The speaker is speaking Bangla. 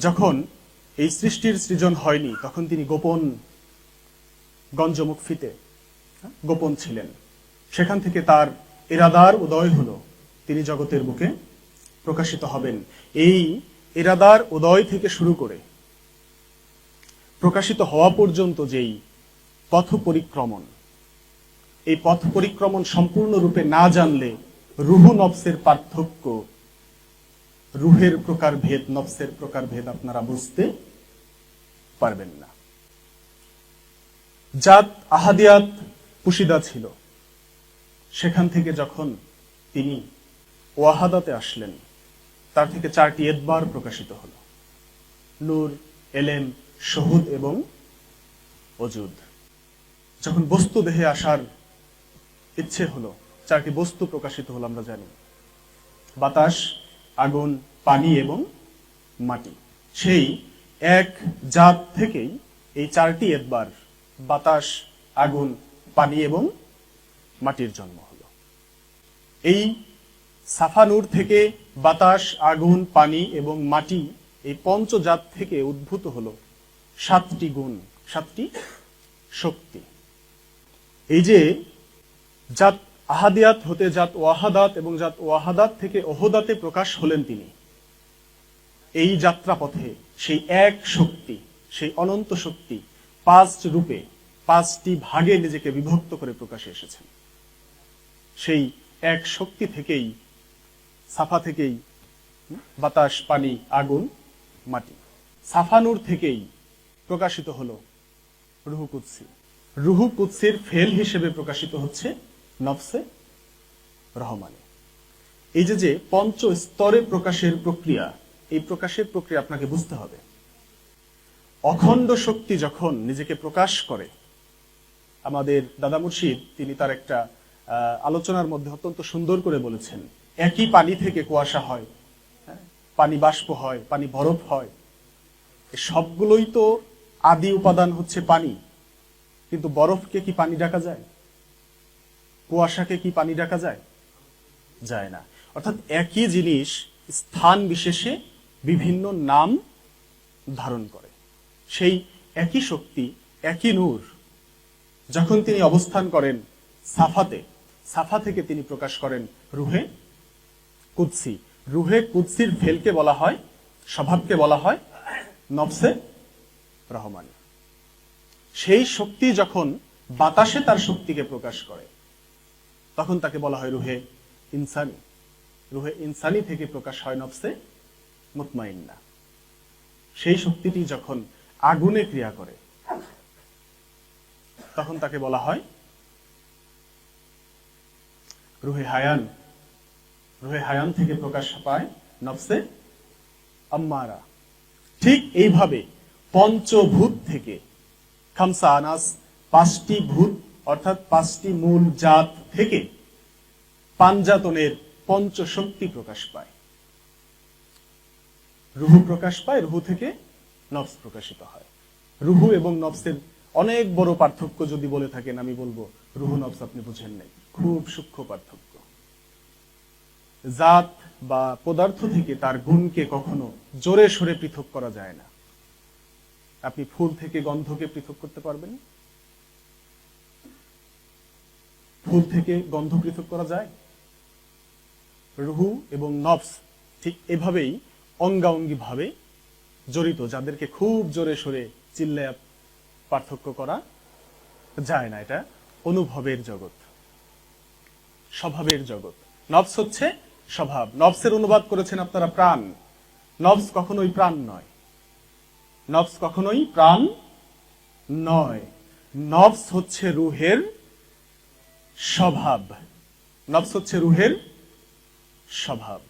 যখন এই সৃষ্টির সৃজন হয়নি তখন তিনি গোপন গঞ্জমুখফিতে হ্যাঁ, গোপন ছিলেন। সেখান থেকে তার এরাদার উদয় হলো। তিনি জগতের বুকে প্রকাশিত হবেন। এই এরাদার উদয় থেকে শুরু করে প্রকাশিত হওয়া পর্যন্ত যেই পথ পরিক্রমণ এই পথ পরিক্রমণ সম্পূর্ণরূপে না জানলে রুহু নফসের পার্থক্য রুহের প্রকারভেদ নফসের প্রকার ভেদ আপনারা বুঝতে পারবেন না। জাত আহাদিয়াত পুশিদা ছিল। সেখান থেকে যখন তিনি ওয়াহাদাতে আসলেন, তার থেকে চারটি এদবার প্রকাশিত হল। নূর, এলেম, শহুদ এবং অজুদ যখন বস্তু দেহে আসার ইচ্ছে হলো, চারটি বস্তু প্রকাশিত হলো আমরা জানি। বাতাস আগুন, পানি এবং মাটি। সেই এক জাত থেকেই এই চারটি এদবার বাতাস, আগুন, পানি এবং মাটির জন্ম হলো। এই সাফানুর থেকে বাতাস, আগুন, পানি এবং মাটি এই পঞ্চজাত থেকে উদ্ভূত হলো সাতটি গুণ, সাতটি শক্তি। এই যে জাত আহাদিয়াত হতে জাত ওয়াহাদাত এবং জাত ওয়াহাদাত থেকে ওহদাতে প্রকাশ হলেন তিনি। এই যাত্রাপথে সেই এক শক্তি, সেই অনন্ত শক্তি পাঁচ রূপে, পাঁচটি ভাগে নিজেকে বিভক্ত করে প্রকাশে এসেছেন। সেই এক শক্তি থেকেই, সাফা থেকেই বাতাস, পানি, আগুন, মাটি, সাফানুর থেকেই প্রকাশিত হলো রুহু কুৎসি। রুহু কুৎসির ফেল হিসেবে প্রকাশিত হচ্ছে নফসে রহমানে। এই যে যে পঞ্চ স্তরে প্রকাশের প্রক্রিয়া এই প্রকাশের প্রক্রিয়া আপনাকে বুঝতে হবে। অখণ্ড শক্তি যখন নিজেকে প্রকাশ করে আমাদের দাদা মুর্শিদ তিনি তার একটা আলোচনার মধ্যে অত্যন্ত সুন্দর করে বলেছেন একই পানি থেকে কুয়াশা হয় হ্যাঁ, পানি বাষ্প হয় পানি বরফ হয়। সবগুলোই তো আদি উপাদান হচ্ছে পানি কিন্তু বরফকে কি পানি ডাকা যায়? কুয়াশাকে কি পানি ডাকা যায়? যায় না। অর্থাৎ একই জিনিস স্থান বিশেষে বিভিন্ন নাম ধারণ করে। সেই একই শক্তি, একই নূর, যখন তিনি অবস্থান করেন সাফাতে, সাফা থেকে তিনি প্রকাশ করেন রুহে কুৎসি রুহে কুৎসির ফেলকে বলা হয়, স্বভাবকে বলা হয় নফসে রহমানি। সেই শক্তি যখন বাতাসে তার শক্তিকে প্রকাশ করে তখন তাকে বলা হয় রুহে ইনসানি। রুহে ইনসানি থেকে প্রকাশ হয় নফসে মুতমাইন্না। সেই শক্তিটি যখন আগুনে ক্রিয়া করে, তখন তাকে বলা হয় রুহে হায়ান। রুহে হায়ান থেকে প্রকাশ পায় নফসে আম্মারা। ঠিক এইভাবে পঞ্চভূত থেকে খামসা আনাস পাঁচটি ভূত অর্থাৎ পাঁচটি মূল জাত থেকে পাঞ্জাতনের পঞ্চশক্তি প্রকাশ পায়। রুহু প্রকাশ পায়, রুহু থেকে নফস প্রকাশিত হয়। রুহু এবং নফসের অনেক বড় পার্থক্য যদি বলে থাকেন, আমি বলব, রুহু, নফস আপনি বুঝেন নাই। খুব সূক্ষ্ম পার্থক্য। জাত বা পদার্থ থেকে তার গুণকে কখনো জোরে সরে পৃথক করা যায় না। আপনি ফুল থেকে গন্ধকে পৃথক করতে পারবেন ফুল থেকে গন্ধ পৃথক করা যায়? রুহু এবং নফস ঠিক এভাবেই অঙ্গাঙ্গি ভাবে জড়িত, যাদেরকে খুব জোরে সরে চিল্লায় পার্থক্য করা যায় না। এটা অনুভবের জগৎ, স্বভাবের জগৎ। নফস হচ্ছে স্বভাব। নফসের অনুবাদ করেছেন আপনারা প্রাণ। নফস কখনোই প্রাণ নয়। নফস কখনোই প্রাণ নয়। নফস হচ্ছে রুহের স্বভাব। নফস হচ্ছে রুহের স্বভাব।